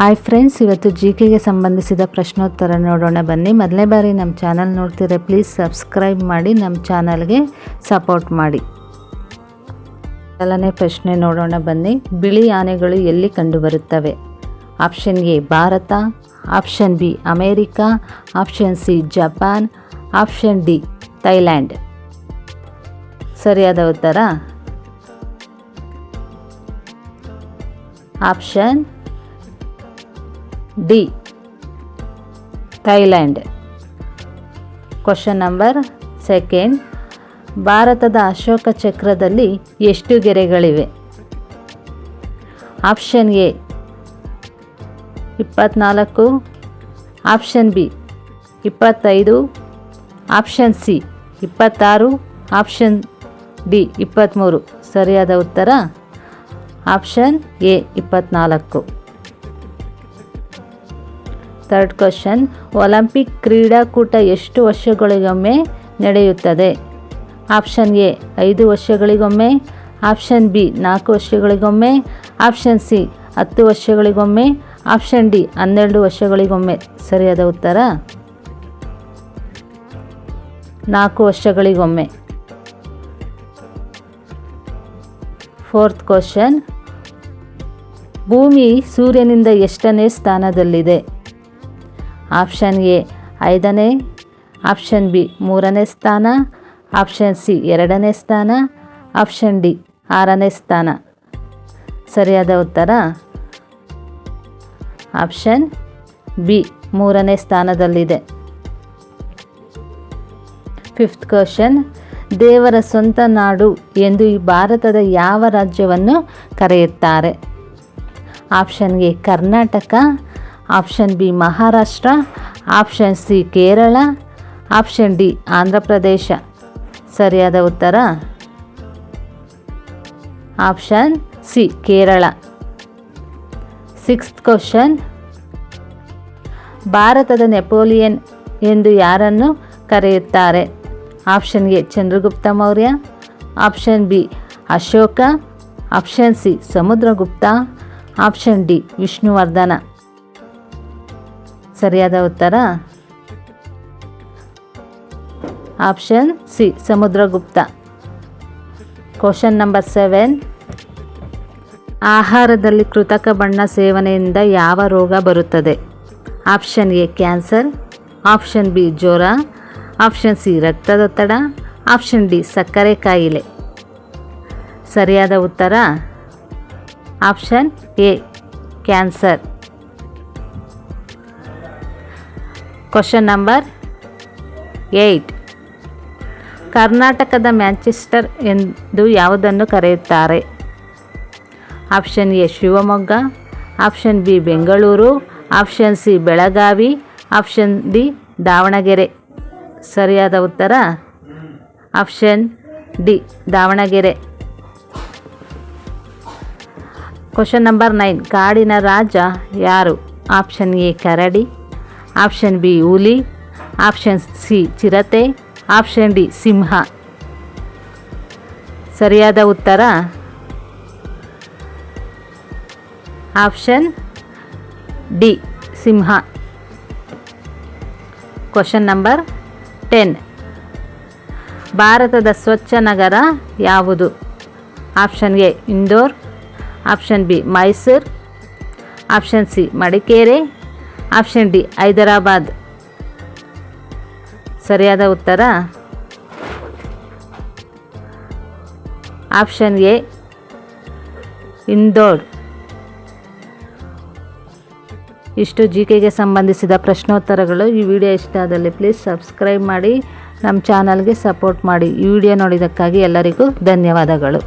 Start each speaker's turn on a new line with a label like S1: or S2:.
S1: Hi friends, ಇವತ್ತು G ಕೆಗೆ ಸಂಬಂಧಿಸಿದ ಪ್ರಶ್ನೋತ್ತರ ನೋಡೋಣ ಬನ್ನಿ. ಮೊದಲನೇ ಬಾರಿ ನಮ್ಮ ಚಾನಲ್ ನೋಡ್ತಿದ್ರೆ ಪ್ಲೀಸ್ ಸಬ್ಸ್ಕ್ರೈಬ್ ಮಾಡಿ, ನಮ್ಮ ಚಾನಲ್ಗೆ ಸಪೋರ್ಟ್ ಮಾಡಿ. ಮೊದಲನೇ ಪ್ರಶ್ನೆ ನೋಡೋಣ ಬನ್ನಿ. ಬಿಳಿ ಆನೆಗಳು ಎಲ್ಲಿ ಕಂಡುಬರುತ್ತವೆ? Option A Bharat. Option B America. Option C Japan. Option D Thailand. ಸರಿಯಾದ ಉತ್ತರ? Option D. Thailand. Question number second ಭಾರತದ ಅಶೋಕ ಚಕ್ರದಲ್ಲಿ ಎಷ್ಟು ಗೆರೆಗಳಿವೆ? ಆಪ್ಷನ್ ಎ ಇಪ್ಪತ್ನಾಲ್ಕು. ಆಪ್ಷನ್ ಬಿ ಇಪ್ಪತ್ತೈದು. ಆಪ್ಷನ್ ಸಿ ಇಪ್ಪತ್ತಾರು. ಆಪ್ಷನ್ ಡಿ ಇಪ್ಪತ್ತ್ಮೂರು ಸರಿಯಾದ ಉತ್ತರ? ಆಪ್ಷನ್ ಎ ಇಪ್ಪತ್ನಾಲ್ಕು. ಥರ್ಡ್ ಕ್ವಶನ್ ಒಲಿಂಪಿಕ್ ಕ್ರೀಡಾಕೂಟ ಎಷ್ಟು ವರ್ಷಗಳಿಗೊಮ್ಮೆ ನಡೆಯುತ್ತದೆ? ಆಪ್ಷನ್ ಎ ಐದು ವರ್ಷಗಳಿಗೊಮ್ಮೆ. ಆಪ್ಷನ್ ಬಿ ನಾಲ್ಕು ವರ್ಷಗಳಿಗೊಮ್ಮೆ. ಆಪ್ಷನ್ ಸಿ ಹತ್ತು ವರ್ಷಗಳಿಗೊಮ್ಮೆ. ಆಪ್ಷನ್ ಡಿ ಹನ್ನೆರಡು ವರ್ಷಗಳಿಗೊಮ್ಮೆ. ಸರಿಯಾದ ಉತ್ತರ? ನಾಲ್ಕು ವರ್ಷಗಳಿಗೊಮ್ಮೆ. ಫೋರ್ತ್ ಕ್ವಶನ್ ಭೂಮಿ ಸೂರ್ಯನಿಂದ ಎಷ್ಟನೇ ಸ್ಥಾನದಲ್ಲಿದೆ? ಆಪ್ಷನ್ ಎ ಐದನೇ, ಆಪ್ಷನ್ ಬಿ ಮೂರನೇ ಸ್ಥಾನ, ಆಪ್ಷನ್ ಸಿ ಎರಡನೇ ಸ್ಥಾನ, ಆಪ್ಷನ್ ಡಿ ಆರನೇ ಸ್ಥಾನ. ಸರಿಯಾದ ಉತ್ತರ? ಆಪ್ಷನ್ ಬಿ ಮೂರನೇ ಸ್ಥಾನದಲ್ಲಿದೆ. ಫಿಫ್ತ್ ಕ್ವಶನ್, ದೇವರ ಸ್ವಂತ ನಾಡು ಎಂದು ಈ ಭಾರತದ ಯಾವ ರಾಜ್ಯವನ್ನು ಕರೆಯುತ್ತಾರೆ? Option A Karnataka option B Maharashtra, option C Kerala, option D Andhra Pradesh ಸರಿಯಾದ ಉತ್ತರ? Option C Kerala. Sixth question. ಭಾರತದ ನೆಪೋಲಿಯನ್ ಎಂದು ಯಾರನ್ನು ಕರೆಯುತ್ತಾರೆ? Option A Chandragupta Maurya, option B Ashoka, option C Samudragupta, option D Vishnuvardhana. ಸರಿಯಾದ ಉತ್ತರ? Option C, Samudragupta. Question number seven. ಆಹಾರದಲ್ಲಿ ಕೃತಕ ಬಣ್ಣ ಸೇವನೆಯಿಂದ ಯಾವ ರೋಗ ಬರುತ್ತದೆ? Option A, cancer. Option B, ಜ್ವರ. ಆಪ್ಷನ್ ಸಿ ರಕ್ತದೊತ್ತಡ ಆಪ್ಷನ್ ಡಿ, ಸಕ್ಕರೆ ಕಾಯಿಲೆ. ಸರಿಯಾದ ಉತ್ತರ? Option A, cancer. Question number eight ಕರ್ನಾಟಕದ ಮ್ಯಾಂಚೆಸ್ಟರ್ ಎಂದು ಯಾವುದನ್ನು ಕರೆಯುತ್ತಾರೆ? Option A Shivamogga. Option B Bengaluru. Option C Belagavi. Option D Davanagere. ಸರಿಯಾದ ಉತ್ತರ? Option D Davanagere. Question number nine ಕಾಡಿನ ರಾಜ ಯಾರು? ಆಪ್ಷನ್ ಎ ಕರಡಿ. ಆಪ್ಷನ್ ಬಿ ಹುಲಿ, ಆಪ್ಷನ್ ಸಿ ಚಿರತೆ, ಆಪ್ಷನ್ ಡಿ ಸಿಂಹ. ಸರಿಯಾದ ಉತ್ತರ? ಆಪ್ಷನ್ ಡಿ ಸಿಂಹ. Question number ten. ಭಾರತದ ಸ್ವಚ್ಛ ನಗರ ಯಾವುದು? Option A Indore, option B Mysuru, option C Madikeri option D, Hyderabad. ಸರಿಯಾದ ಉತ್ತರ? Option A, Indore. ಇಷ್ಟು ಜಿ ಕೆಗೆ ಸಂಬಂಧಿಸಿದ ಪ್ರಶ್ನೋತ್ತರಗಳು ಈ ವಿಡಿಯೋ ಇಷ್ಟ ಆದಲ್ಲಿ ಪ್ಲೀಸ್ ಸಬ್ಸ್ಕ್ರೈಬ್ ಮಾಡಿ, ನಮ್ಮ ಚಾನಲ್ಗೆ ಸಪೋರ್ಟ್ ಮಾಡಿ ಈ ವಿಡಿಯೋ ನೋಡಿದ್ದಕ್ಕಾಗಿ ಎಲ್ಲರಿಗೂ ಧನ್ಯವಾದಗಳು.